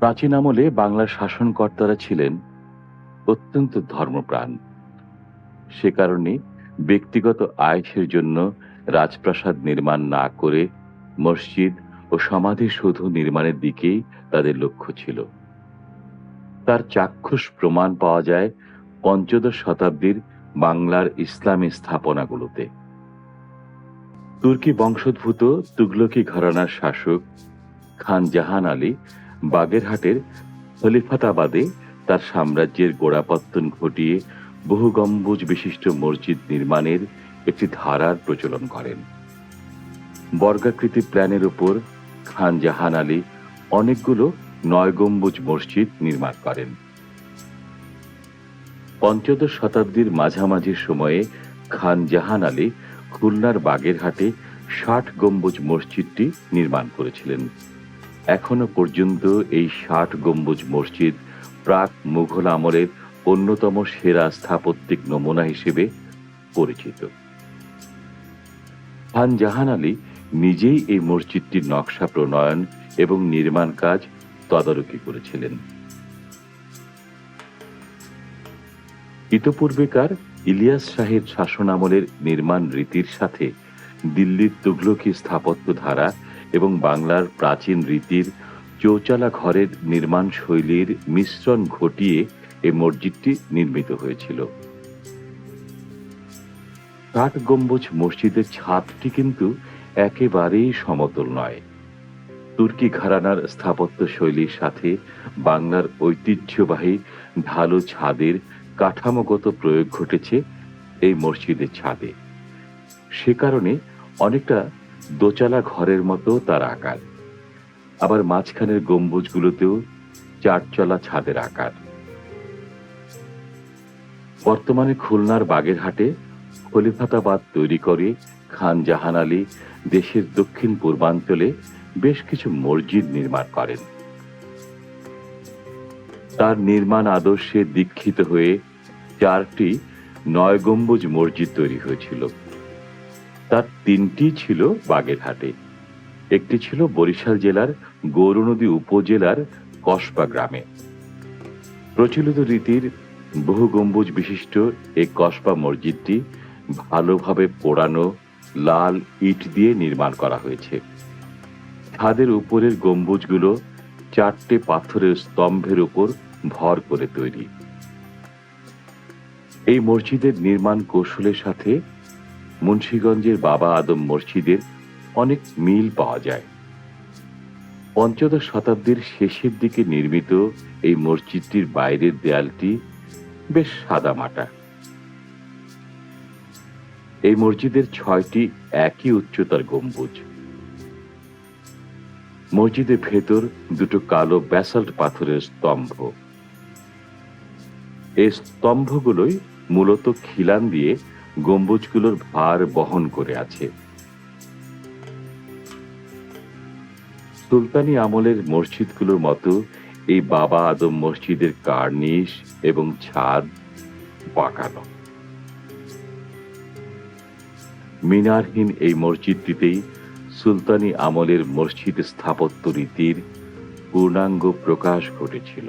প্রাচীন আমলে বাংলার শাসনকর্তারা ছিলেন অত্যন্ত ধর্মপ্রাণ। সে কারণে ব্যক্তিগত আয়েসের জন্য রাজপ্রাসাদ নির্মাণ না করে মসজিদ ও সমাধিসৌধ নির্মাণের দিকেই তাদের লক্ষ্য ছিল। তার চাক্ষুষ প্রমাণ পাওয়া যায় পঞ্চদশ শতাব্দীর বাংলার ইসলামী স্থাপনাগুলোতে। তুর্কি বংশোদ্ভূত তুগলকি ঘরানার শাসক খান জাহান আলী বাগেরহাটের খলিফাতাবাদে তার সাম্রাজ্যের গোড়াপত্তন ঘটিয়ে বহু গম্বুজ বিশিষ্ট মসজিদ নির্মাণের একটি ধারার প্রচলন করেন। বর্গাকৃতি প্ল্যানের উপর খান জাহান আলী অনেকগুলো নয় গম্বুজ মসজিদ নির্মাণ করেন। পঞ্চদশ শতাব্দীর মাঝামাঝি সময়ে খান জাহান আলী খুলনার বাগেরহাটে ষাট গম্বুজ মসজিদটি নির্মাণ করেছিলেন। এখনও পর্যন্ত এই ষাট গম্বুজ মসজিদ প্রাক মুঘল আমলের অন্যতম সেরা স্থাপত্যিক নমুনা হিসেবে পরিচিত। খান জাহান আলী নিজেই এই মসজিদটির নকশা প্রণয়ন এবং নির্মাণ কাজ তদারকি করেছিলেন। ইতপূর্বেকার ইলিয়াস শাহের শাসনামলের নির্মাণ রীতির সাথে দিল্লির তুগলকি স্থাপত্য ধারা এবং বাংলার প্রাচীন রীতির চৌচালা ঘরের নির্মাণ শৈলীর মিশ্রণ ঘটিয়ে এই মসজিদটি নির্মিত হয়েছিল। কাঠ গম্বুজ মসজিদের ছাদটি কিন্তু একেবারেই সমতল নয়। তুর্কি ঘরানার স্থাপত্য শৈলীর সাথে বাংলার ঐতিহ্যবাহী ঢালু ছাদের কাঠামোগত প্রয়োগ ঘটেছে এই মসজিদের ছাদে। সে কারণে অনেকটা দোচালা ঘরের মতো তার আকার। আবার মাঝখানের গম্বুজগুলোতেও চারচলা ছাদের আকার। বর্তমানে খুলনার বাগেরহাটে খলিফাতাবাদ তৈরি করে খান জাহান আলী দেশের দক্ষিণ পূর্বাঞ্চলে বেশ কিছু মসজিদ নির্মাণ করেন। তার নির্মাণ আদর্শে দীক্ষিত হয়ে চারটি নয় গম্বুজ মসজিদ তৈরি হয়েছিল। তার তিনটি ছিল বাগেরহাটে। একটি ছিল বরিশাল জেলার গৌরনদী উপজেলার কসবা গ্রামে। প্রচলিত রীতির বহু গম্বুজ বিশিষ্ট এই কসবা মসজিদটি ভালোভাবে পোড়ানো, লাল ইট দিয়ে নির্মাণ করা হয়েছে। ছাদের উপরের গম্বুজগুলো চারটে পাথরের স্তম্ভের উপর ভর করে তৈরি। এই মসজিদের নির্মাণ কৌশলের সাথে মুন্সীগঞ্জের বাবা আদম মসজিদের অনেক মিল পাওয়া যায়। পঞ্চদশ শতাব্দীর শেষের দিকে নির্মিত এই মসজিদটির বাইরের দেয়ালটি বেশ সাদামাটা। এই মসজিদের ছয়টি একই উচ্চতার গম্বুজ। মসজিদের ভেতর দুটো কালো ব্যাসাল্ট পাথরের স্তম্ভ। এই স্তম্ভগুলোই মূলত খিলান দিয়ে গম্বুজগুলোর ভার বহন করে আছে। সুলতানি আমলের মসজিদগুলোর মতো এই বাবা আদম মসজিদের কার্নিশ এবং ছাদ বাঁকানো মিনারহীন এই মসজিদটিতেই সুলতানি আমলের মসজিদ স্থাপত্য রীতির পূর্ণাঙ্গ প্রকাশ ঘটেছিল।